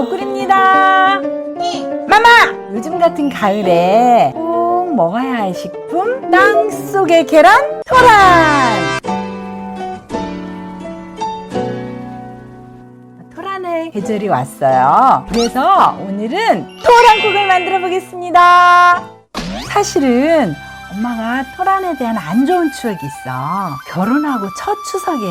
옥꿀입니다. 마마! 요즘 같은 가을에 꼭 먹어야 할 식품 땅 속의 계란 토란! 토란의 계절이 왔어요. 그래서 오늘은 토란국을 만들어 보겠습니다. 사실은 엄마가 토란에 대한 안 좋은 추억이 있어. 결혼하고 첫 추석에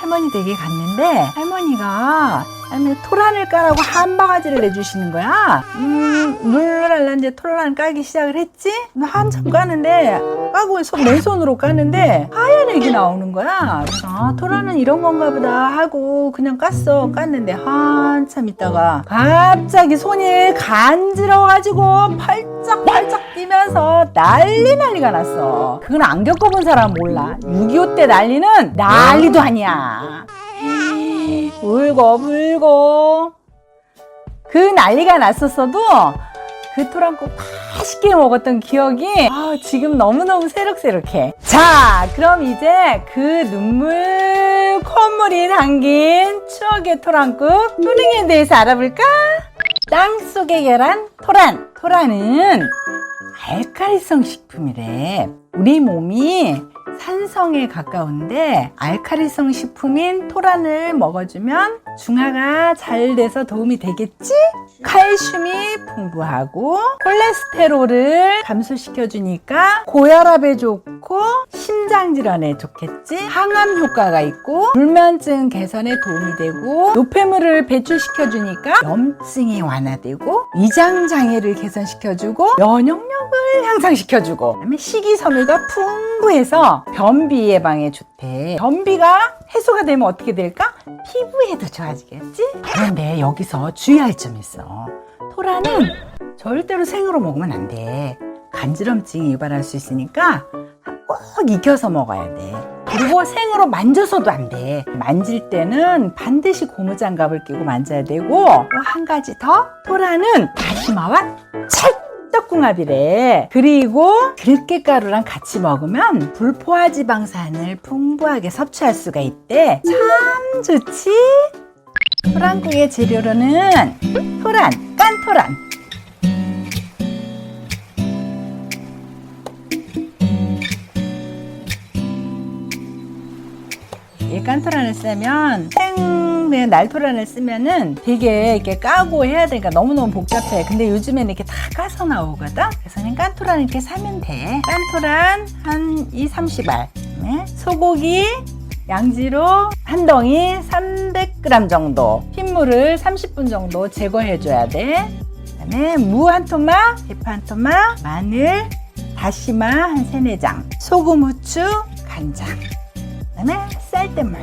할머니 댁에 갔는데 할머니가 할머니 토란을 까라고 한 바가지를 내주시는 거야. 음, 룰랄란데 토란 까기 시작을 했지? 한참 까는데 까고 손, 맨손으로 까는데 하얀 액이 나오는 거야. 아, 토란은 이런 건가 보다 하고 그냥 깠어. 깠는데 한참 있다가 갑자기 손이 간지러워가지고 팔짝팔짝 뛰면서 난리 난리가 났어. 그건 안 겪어본 사람 몰라. 6.25 때 난리는 난리도 아니야. 울고 불고 그 난리가 났었어도 그 토랑국 맛있게 먹었던 기억이 아, 지금 너무너무 새록새록해. 자, 그럼 이제 그 눈물, 콧물이 담긴 추억의 토랑국 뿌링에 대해서 알아볼까? 땅 속의 계란 토란. 토란은 알카리성 식품이래. 우리 몸이 산성에 가까운데 알카리성 식품인 토란을 먹어주면 중화가 잘 돼서 도움이 되겠지? 칼슘이 풍부하고 콜레스테롤을 감소시켜주니까 고혈압에 좋고 심장질환에 좋겠지? 항암 효과가 있고 불면증 개선에 도움이 되고 노폐물을 배출시켜주니까 염증이 완화되고 위장 장애를 개선시켜주고 면역력을 향상시켜주고 그다음에 식이섬유가 풍부해서 변비 예방에 좋대. 변비가 해소가 되면 어떻게 될까? 피부에도 좋아지겠지? 그런데 여기서 주의할 점이 있어. 토라는 절대로 생으로 먹으면 안 돼. 간지럼증이 유발할 수 있으니까 꼭 익혀서 먹어야 돼. 그리고 생으로 만져서도 안 돼. 만질 때는 반드시 고무장갑을 끼고 만져야 되고 또 한 가지 더 토라는 다시마와 찰떡 궁합이래. 그리고 들깨가루랑 같이 먹으면 불포화 지방산을 풍부하게 섭취할 수가 있대. 참 좋지? 토란국의 재료로는 토란, 깐토란, 이 깐토란을 쓰면 생 날토란을 쓰면은 되게 이렇게 까고 해야 되니까 너무너무 복잡해. 근데 요즘에는 이렇게 다 까서 나오거든? 그래서 그냥 깐토란 이렇게 사면 돼. 깐토란 한 2, 30알. 네. 소고기 양지로 한 덩이 300g 정도. 핏물을 30분 정도 제거해 줘야 돼. 그 다음에 무 한 토막, 대파 한 토막, 마늘, 다시마 한 세네 장, 소금, 후추, 간장. 그다음에 쌀뜨물.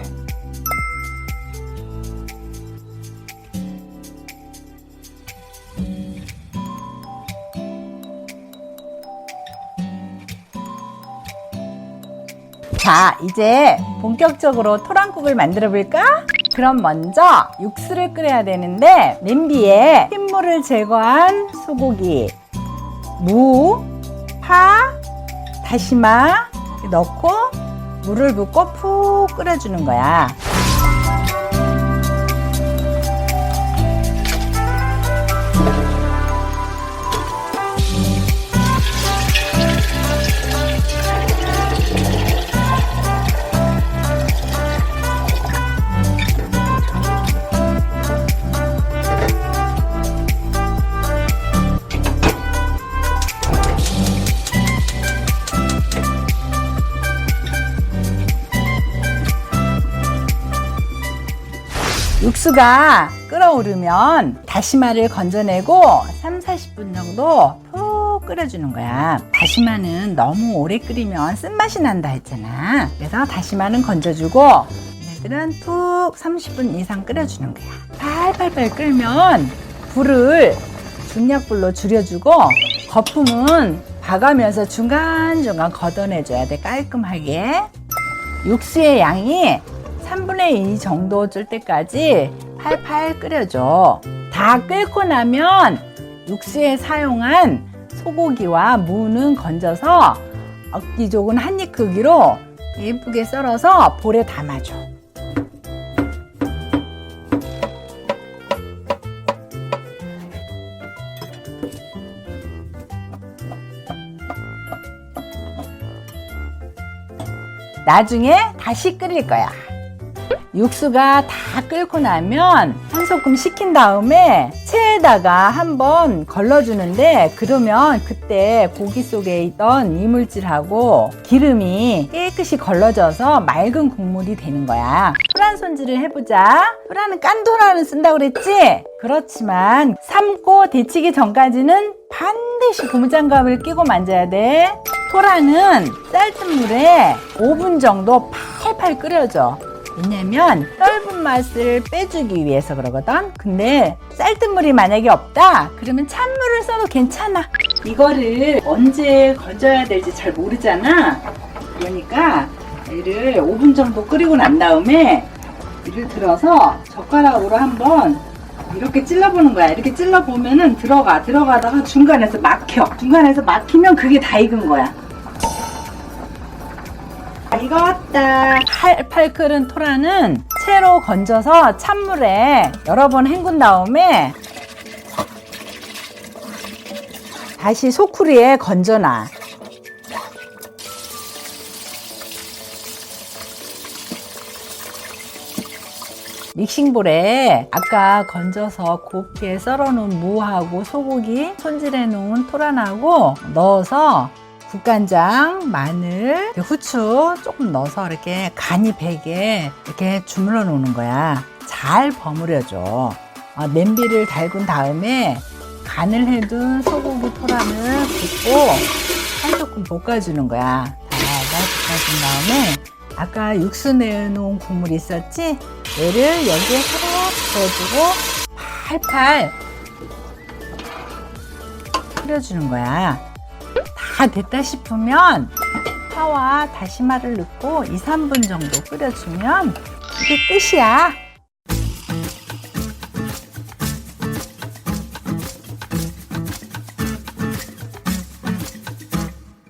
자, 이제 본격적으로 토랑국을 만들어 볼까? 그럼 먼저 육수를 끓여야 되는데 냄비에 핏물을 제거한 소고기, 무, 파, 다시마 넣고 물을 붓고 푹 끓여주는 거야. 육수가 끓어오르면 다시마를 건져내고 3, 40분 정도 푹 끓여주는 거야. 다시마는 너무 오래 끓이면 쓴맛이 난다 했잖아. 그래서 다시마는 건져주고 얘들은 푹 30분 이상 끓여주는 거야. 팔팔팔 끓면 불을 중약불로 줄여주고 거품은 봐가면서 중간중간 걷어내줘야 돼 깔끔하게 육수의 양이 3분의 2 정도 쫄 때까지 팔팔 끓여줘. 다 끓고 나면 육수에 사용한 소고기와 무는 건져서 억기족은 한 입 크기로 예쁘게 썰어서 볼에 담아줘. 나중에 다시 끓일 거야. 육수가 다 끓고 나면 한 소끔 식힌 다음에 체에다가 한번 걸러주는데 그러면 그때 고기 속에 있던 이물질하고 기름이 깨끗이 걸러져서 맑은 국물이 되는 거야. 토란 손질을 해보자. 토란은 깐토란을 쓴다고 그랬지? 그렇지만 삶고 데치기 전까지는 반드시 고무장갑을 끼고 만져야 돼. 토란은 쌀뜨 물에 5분 정도 팔팔 끓여줘. 왜냐면 떫은 맛을 빼주기 위해서 그러거든. 근데 쌀뜨물이 만약에 없다? 그러면 찬물을 써도 괜찮아. 이거를 언제 건져야 될지 잘 모르잖아. 그러니까 얘를 5분 정도 끓이고 난 다음에 이를 들어서 젓가락으로 한번 이렇게 찔러보는 거야. 이렇게 찔러보면은 들어가. 들어가다가 중간에서 막혀. 중간에서 막히면 그게 다 익은 거야. 익었다. 팔 팔 끓은 토라는 채로 건져서 찬물에 여러 번 헹군 다음에 다시 소쿠리에 건져놔. 믹싱볼에 아까 건져서 곱게 썰어놓은 무하고 소고기 손질해 놓은 토란하고 넣어서 국간장, 마늘, 후추 조금 넣어서 이렇게 간이 배게 이렇게 주물러 놓는 거야. 잘 버무려줘. 어, 냄비를 달군 다음에 간을 해둔 소고기 토란을 붓고 한 조금 볶아주는 거야. 달달 볶아준 다음에 아까 육수 내놓은 국물 있었지? 얘를 여기에 살짝 부어주고 팔팔 끓여주는 거야. 다 됐다 싶으면 파와 다시마를 넣고 2, 3분 정도 끓여주면 이게 끝이야.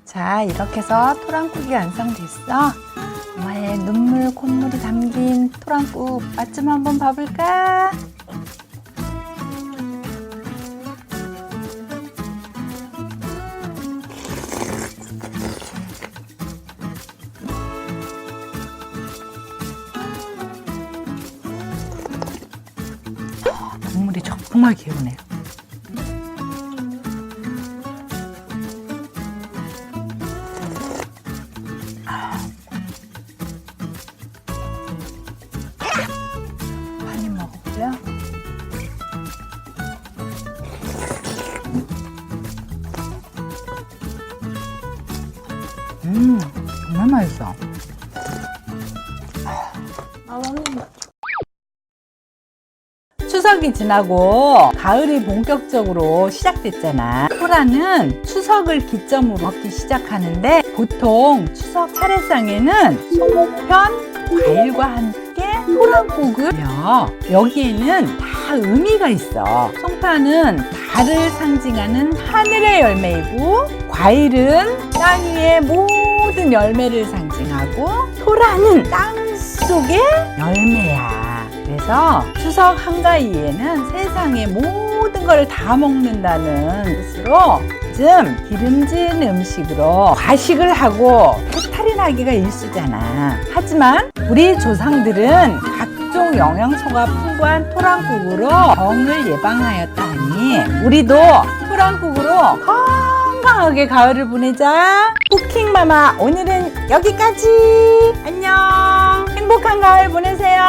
자, 이렇게 해서 토랑국이 완성됐어. 엄마의 눈물, 콧물이 담긴 토랑국 맛 좀 한번 봐볼까? 정말 개운해요. 한 입 먹어볼래요? 음, 정말 맛있어. 추석이 지나고 가을이 본격적으로 시작됐잖아. 토라는 추석을 기점으로 먹기 시작하는데 보통 추석 차례상에는 소목편, 과일과 함께 여 여기에는 다 의미가 있어. 송파는 달을 상징하는 하늘의 열매이고 과일은 땅 위의 모든 열매를 상징하고 토라는 땅 속의 열매야. 그래서 추석 한가위에는 세상의 모든 걸 다 먹는다는 뜻으로 요즘 기름진 음식으로 과식을 하고 해탈이 나기가 일쑤잖아. 하지만 우리 조상들은 각종 영양소가 풍부한 토란국으로 병을 예방하였다 하니 우리도 토란국으로 건강하게 가을을 보내자. 쿠킹마마 오늘은 여기까지. 안녕. 행복한 가을 보내세요.